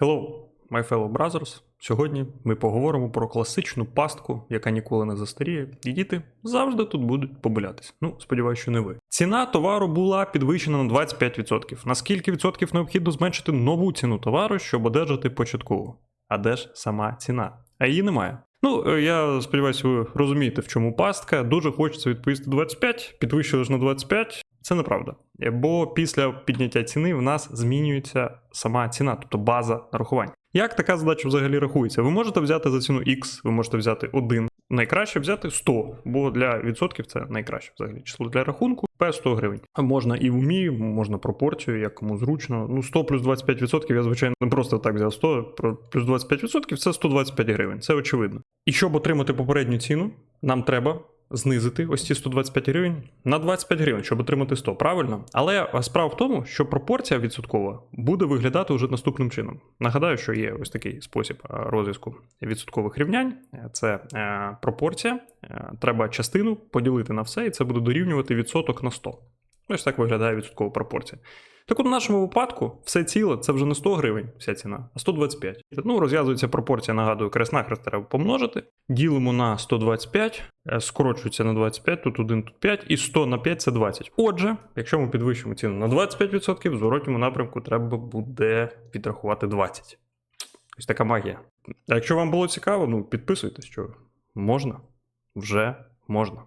Hello, my fellow brothers. Сьогодні ми поговоримо про класичну пастку, яка ніколи не застаріє, і діти завжди тут будуть побулятись. Ну, сподіваюся, що не ви. Ціна товару була підвищена на 25%. На скільки відсотків необхідно зменшити нову ціну товару, щоб одержати початкову? А де ж сама ціна? А її немає. Ну, е, я сподіваюся, ви розумієте, в чому пастка. Дуже хочеться відповісти 25, підвищили ж на 25. Це неправда. Бо після підняття ціни в нас змінюється сама ціна, тобто база нарахувань. Як така задача взагалі рахується? Ви можете взяти за ціну X, ви можете взяти 1. Найкраще взяти 100, бо для відсотків це найкраще взагалі число для рахунку. P 100 гривень. Можна і в умі, можна пропорцію, як кому зручно. Ну, 100 плюс 25%, я, звичайно, не просто так взяв 100 про- плюс 25% це 125 гривень. Це очевидно. І щоб отримати попередню ціну, нам треба знизити ось ці 125 гривень на 25 гривень, щоб отримати 100, правильно? Але справа в тому, що пропорція відсоткова буде виглядати вже наступним чином. Нагадаю, що є ось такий спосіб розв'язку відсоткових рівнянь. Це е, пропорція. Е, Треба частину поділити на все, і це буде дорівнювати відсоток на 100. Ось так виглядає відсоткова пропорція. Так от, в нашому випадку все ціле це вже не 100 гривень, вся ціна, а 125. Ну, розв'язується пропорція, нагадую, крест нахрест треба помножити. Ділимо на 125, е, скорочується на 25, тут 1, тут 5, і 100 на 5 це 20. Отже, якщо ми підвищимо ціну на 25%, в зворотньому напрямку треба буде відрахувати 20. Ось така магія. А якщо вам було цікаво, ну підписуйтесь, що можна, вже можна.